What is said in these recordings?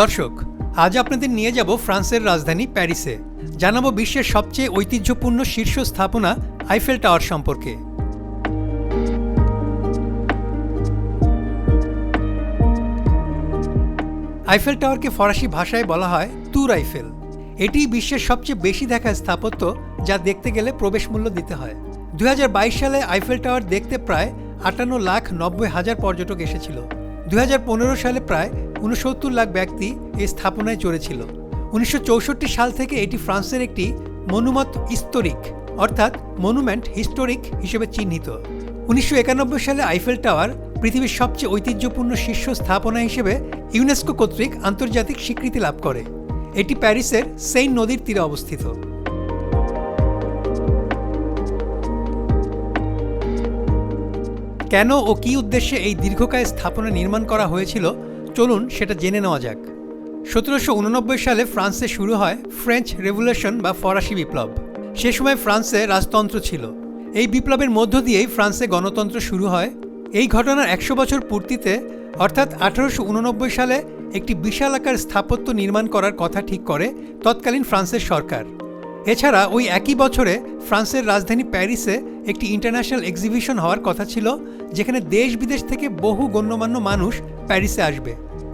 দর্শক, আজ আপনাদের নিয়ে যাব ফ্রান্সের রাজধানী প্যারিসে। জানাব বিশ্বের সবচেয়ে ঐতিহ্যপূর্ণ শীর্ষ স্থাপনা আইফেল টাওয়ার সম্পর্কে। আইফেল টাওয়ারকে ফরাসি ভাষায় বলা হয় তুর আইফেল। এটি বিশ্বের সবচেয়ে বেশি দেখা স্থাপত্য যা দেখতে গেলে প্রবেশ মূল্য দিতে হয়। দু হাজার বাইশ সালে আইফেল টাওয়ার দেখতে প্রায় আটান্ন লাখ নব্বই হাজার পর্যটক এসেছিল। দুই হাজার পনেরো সালে প্রায় উনসত্তর লাখ ব্যক্তি এই স্থাপনায় চড়েছিল। উনিশশো চৌষট্টি সাল থেকে এটি ফ্রান্সের একটি মনুমত ইস্তরিক অর্থাৎ মনুমেন্ট হিস্টোরিক হিসেবে চিহ্নিত। উনিশশো একানব্বই সালে আইফেল টাওয়ার পৃথিবীর সবচেয়ে ঐতিহ্যপূর্ণ শীর্ষ স্থাপনা হিসেবে ইউনেস্কো কর্তৃক আন্তর্জাতিক স্বীকৃতি লাভ করে। এটি প্যারিসের সেইন নদীর তীরে অবস্থিত। কেন ও কী উদ্দেশ্যে এই দীর্ঘকায় স্থাপনা নির্মাণ করা হয়েছিল? চলুন সেটা জেনে নেওয়া যাক। সতেরোশো উননব্বই সালে ফ্রান্সে শুরু হয় ফ্রেঞ্চ রেভলিউশন বা ফরাসি বিপ্লব। সে সময় ফ্রান্সে রাজতন্ত্র ছিল। এই বিপ্লবের মধ্য দিয়েই ফ্রান্সে গণতন্ত্র শুরু হয়। এই ঘটনার একশো বছর পূর্তিতে, অর্থাৎ আঠারোশো উননব্বই সালে একটি বিশাল আকার স্থাপত্য নির্মাণ করার কথা ঠিক করে তৎকালীন ফ্রান্সের সরকার। এছাড়া ওই একই বছরে ফ্রান্সের রাজধানী প্যারিসে একটি ইন্টারন্যাশনাল এক্সিবিশন হওয়ার কথা ছিল, যেখানে দেশ বিদেশ থেকে বহু গণ্যমান্য মানুষ প্যারিসে আসবে।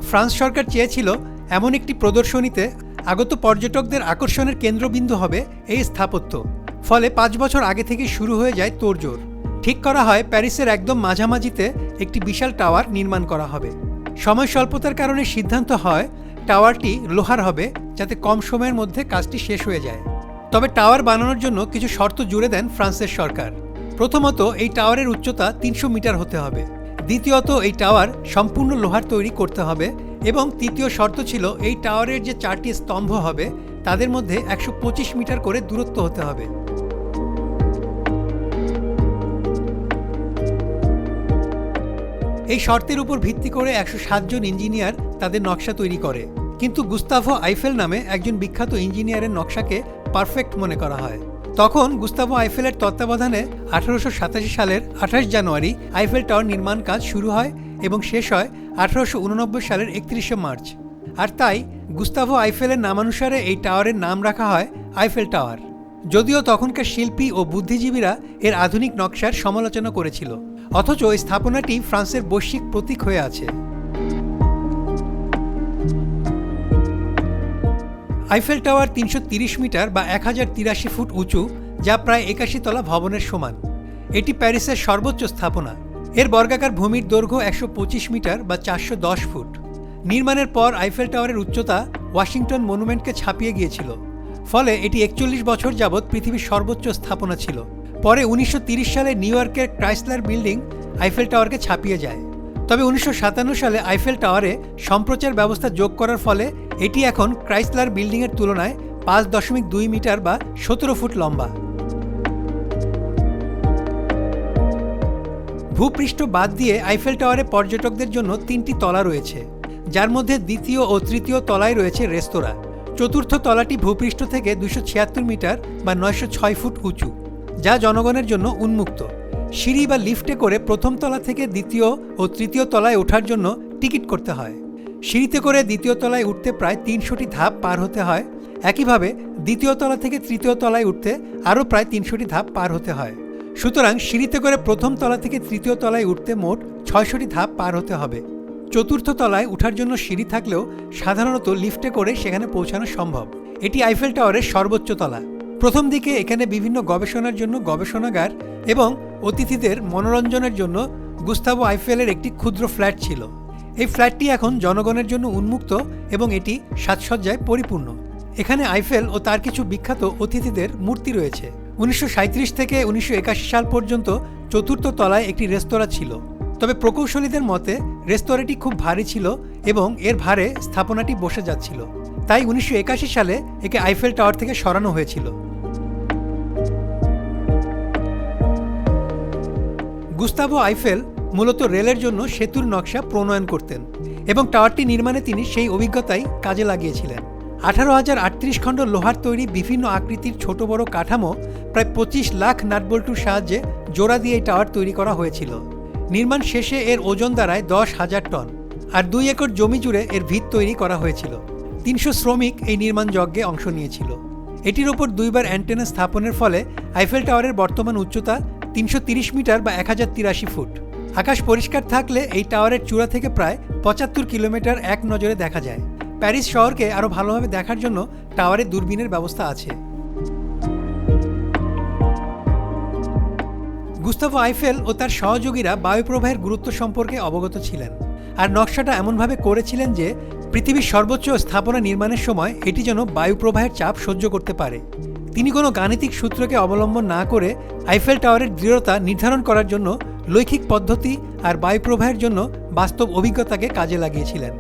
ফ্রান্স সরকার চেয়েছিল এমন একটি প্রদর্শনীতে আগত পর্যটকদের আকর্ষণের কেন্দ্রবিন্দু হবে এই স্থাপত্য। ফলে পাঁচ বছর আগে থেকে শুরু হয়ে যায় তোড়জোড়। ঠিক করা হয় প্যারিসের একদম মাঝামাঝিতে একটি বিশাল টাওয়ার নির্মাণ করা হবে। সময় স্বল্পতার কারণে সিদ্ধান্ত হয়, টাওয়ারটি লোহার হবে, যাতে কম সময়ের মধ্যে কাজটি শেষ হয়ে যায়। তবে টাওয়ার বানানোর জন্য কিছু শর্ত জুড়ে দেন ফ্রান্সের সরকার। প্রথমত, এই টাওয়ারের উচ্চতা তিনশো মিটার হতে হবে। দ্বিতীয়ত, এই টাওয়ার সম্পূর্ণ লোহার তৈরি করতে হবে এবং তৃতীয় শর্ত ছিল, এই টাওয়ারের যে চারটি স্তম্ভ হবে, তাদের মধ্যে একশো মিটার করে দূরত্ব হতে হবে। এই শর্তের উপর ভিত্তি করে একশো সাত জন ইঞ্জিনিয়ার তাদের নকশা তৈরি করে। কিন্তু গুস্তাভো আইফেল নামে একজন বিখ্যাত ইঞ্জিনিয়ারের নকশাকে পারফেক্ট মনে করা হয়। তখন গুস্তাভো আইফেলের তত্ত্বাবধানে আঠারোশো সাতাশি সালের আঠাশ জানুয়ারি আইফেল টাওয়ার নির্মাণ কাজ শুরু হয় এবং শেষ হয় আঠারোশো উননব্বই সালের একত্রিশে মার্চ। আর তাই গুস্তাভো আইফেলের নামানুসারে এই টাওয়ারের নাম রাখা হয় আইফেল টাওয়ার। যদিও তখনকার শিল্পী ও বুদ্ধিজীবীরা এর আধুনিক নকশার সমালোচনা করেছিল। অথচ এই স্থাপনাটি ফ্রান্সের বৈশ্বিক প্রতীক হয়ে আছে। আইফেল টাওয়ার তিনশো মিটার বা এক হাজার তিরাশি ফুট উঁচু, যা প্রায় একাশি তলা ভবনের সমান। এটি প্যারিসের সর্বোচ্চ স্থাপনা। এর বর্গাকার ভূমির দৈর্ঘ্য একশো পঁচিশ মিটার বা চারশো দশ ফুট। নির্মাণের পর আইফেল টাওয়ারের উচ্চতা ওয়াশিংটন মনুমেন্টকে ছাপিয়ে গিয়েছিল। ফলে এটি একচল্লিশ বছর যাবৎ পৃথিবীর সর্বোচ্চ স্থাপনা ছিল। পরে উনিশশো সালে নিউ ইয়র্কের ক্রাইসলার বিল্ডিং আইফেল টাওয়ারকে ছাপিয়ে যায়। তবে উনিশশো সাতান্ন সালে আইফেল টাওয়ারে সম্প্রচার ব্যবস্থা যোগ করার ফলে এটি এখন ক্রাইসলার বিল্ডিংয়ের তুলনায় পাঁচ দশমিক দুই মিটার বা সতেরো ফুট লম্বা। ভূপৃষ্ঠ বাদ দিয়ে আইফেল টাওয়ারে পর্যটকদের জন্য তিনটি তলা রয়েছে। যার মধ্যে দ্বিতীয় ও তৃতীয় তলায় রয়েছে রেস্তোরাঁ। চতুর্থ তলাটি ভূপৃষ্ঠ থেকে দুশো ছিয়াত্তর মিটার বা নয়শো ছয় ফুট উঁচু, যা জনগণের জন্য উন্মুক্ত। সিঁড়ি বা লিফটে করে প্রথম তলা থেকে দ্বিতীয় ও তৃতীয় তলায় ওঠার জন্য টিকিট করতে হয়। সিঁড়িতে করে দ্বিতীয় তলায় উঠতে প্রায় তিনশোটি ধাপ পার হতে হয়। একইভাবে দ্বিতীয় তলা থেকে তৃতীয় তলায় উঠতে আরও প্রায় তিনশোটি ধাপ পার হতে হয়। সুতরাং সিঁড়িতে করে প্রথম তলা থেকে তৃতীয় তলায় উঠতে মোট ছয়শটি ধাপ পার হতে হবে। চতুর্থ তলায় উঠার জন্য সিঁড়ি থাকলেও সাধারণত লিফটে করে সেখানে পৌঁছানো সম্ভব। এটি আইফেল টাওয়ারের সর্বোচ্চ তলা। প্রথম দিকে এখানে বিভিন্ন গবেষণার জন্য গবেষণাগার এবং অতিথিদের মনোরঞ্জনের জন্য গুস্তাবো আইফেলের একটি ক্ষুদ্র ফ্ল্যাট ছিল। এই ফ্ল্যাটটি এখন জনগণের জন্য উন্মুক্ত এবং এটি সাজসজ্জায় পরিপূর্ণ। এখানে আইফেল ও তার কিছু বিখ্যাত অতিথিদের মূর্তি রয়েছে। উনিশশো সাঁইত্রিশ থেকে উনিশশো একাশি সাল পর্যন্ত চতুর্থ তলায় একটি রেস্তোরাঁ ছিল। তবে প্রকৌশলীদের মতে, রেস্তোরাঁটি খুব ভারী ছিল এবং এর ভারে স্থাপনাটি বসে যাচ্ছিল। তাই উনিশশো একাশি সালে একে আইফেল টাওয়ার থেকে সরানো হয়েছিল। গুস্তাভো আইফেল মূলত রেলের জন্য সেতুর নকশা প্রণয়ন করতেন এবং টাওয়ারটি নির্মাণে তিনি সেই অভিজ্ঞতাই কাজে লাগিয়েছিলেন। আঠারো হাজার আটত্রিশ খণ্ড লোহার তৈরি বিভিন্ন আকৃতির ছোট বড় কাঠামো, প্রায় পঁচিশ লাখ নাটবল্টুর সাহায্যে জোড়া দিয়ে এই টাওয়ার তৈরি করা হয়েছিল। নির্মাণ শেষে এর ওজন দাঁড়ায় দশ হাজার টন আর দুই একর জমি জুড়ে এর ভিত তৈরি করা হয়েছিল। তিনশো শ্রমিক এই নির্মাণ যজ্ঞে অংশ নিয়েছিল। এটির ওপর দুইবার অ্যান্টেনা স্থাপনের ফলে আইফেল টাওয়ারের বর্তমান উচ্চতা তিনশো মিটার বা এক হাজার তিরাশি ফুট। আকাশ পরিষ্কার থাকলে এই টাওয়ারের চূড়া থেকে প্রায় পঁচাত্তর কিলোমিটার এক নজরে দেখা যায়। প্যারিস শহরকে আরও ভালোভাবে দেখার জন্য টাওয়ারে দূরবীনের ব্যবস্থা আছে। গুস্তাভো আইফেল ও তার সহযোগীরা বায়ুপ্রবাহের গুরুত্ব সম্পর্কে অবগত ছিলেন। আর নকশাটা এমনভাবে করেছিলেন যে, পৃথিবীর সর্বোচ্চ স্থাপনা নির্মাণের সময় এটি যেন বায়ুপ্রবাহের চাপ সহ্য করতে পারে। তিনি কোনো গাণিতিক সূত্রকে অবলম্বন না করে আইফেল টাওয়ারের দৃঢ়তা নির্ধারণ করার জন্য লৈখিক পদ্ধতি আর বায়ুপ্রবাহের জন্য বাস্তব অভিজ্ঞতাকে কাজে লাগিয়েছিলেন।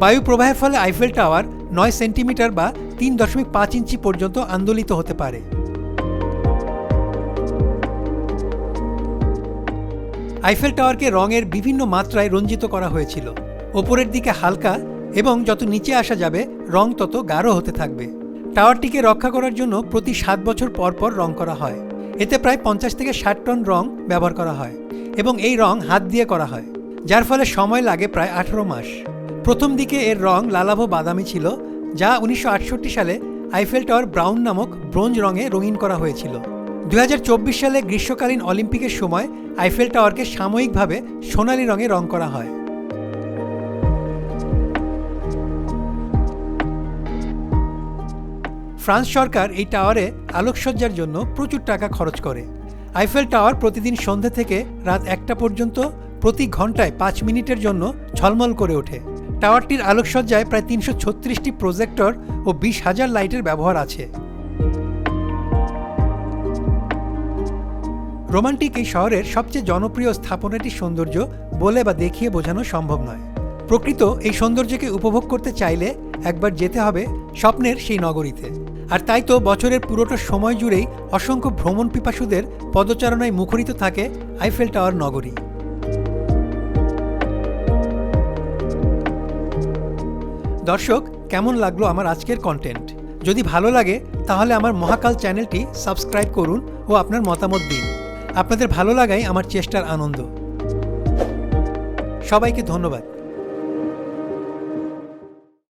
বায়ু প্রবাহের ফলে আইফেল টাওয়ার নয় সেন্টিমিটার বা তিন দশমিক পাঁচ ইঞ্চি পর্যন্ত আন্দোলিত হতে পারে। আইফেল টাওয়ারকে রঙের বিভিন্ন মাত্রায় রঞ্জিত করা হয়েছিল। ওপরের দিকে হালকা এবং যত নিচে আসা যাবে, রং তত গাঢ় হতে থাকবে। টাওয়ারটিকে রক্ষা করার জন্য প্রতি সাত বছর পর পর রং করা হয়। এতে প্রায় পঞ্চাশ থেকে ষাট টন রং ব্যবহার করা হয় এবং এই রং হাত দিয়ে করা হয়, যার ফলে সময় লাগে প্রায় আঠেরো মাস। প্রথম দিকে এর রং লালাভ বাদামি ছিল, যা উনিশশো আটষট্টি সালে আইফেল টাওয়ার ব্রাউন নামক ব্রোঞ্জ রঙে রঙিন করা হয়েছিল। দু হাজার চব্বিশ সালে গ্রীষ্মকালীন অলিম্পিকের সময় আইফেল টাওয়ারকে সাময়িকভাবে সোনালি রঙে রং করা হয়। ফ্রান্স সরকার এই টাওয়ারে আলোকসজ্জার জন্য প্রচুর টাকা খরচ করে। আইফেল টাওয়ার প্রতিদিন সন্ধে থেকে রাত একটা পর্যন্ত প্রতি ঘন্টায় পাঁচ মিনিটের জন্য ঝলমল করে ওঠে। টাওয়ারটির আলোকসজ্জায় প্রায় তিনশো ছত্রিশটি প্রজেক্টর ও বিশ হাজার লাইটের ব্যবহার আছে। রোমান্টিক এই শহরের সবচেয়ে জনপ্রিয় স্থাপনাটির সৌন্দর্য বলে বা দেখিয়ে বোঝানো সম্ভব নয়। প্রকৃত এই সৌন্দর্যকে উপভোগ করতে চাইলে একবার যেতে হবে স্বপ্নের সেই নগরীতে। আর তাই তো বছরের পুরোটা সময় জুড়েই অসংখ্য ভ্রমণ পিপাসুদের পদচারণায় মুখরিত থাকে আইফেল টাওয়ার নগরী। দর্শক, কেমন লাগল আমার আজকের কন্টেন্ট যদি ভালো লাগে, তাহলে আমার মহাকাল চ্যানেলটি সাবস্ক্রাইব করুন ও আপনার মতামত দিন। আপনাদের ভালো লাগাই আমার চেষ্টার আনন্দ। সবাইকে ধন্যবাদ।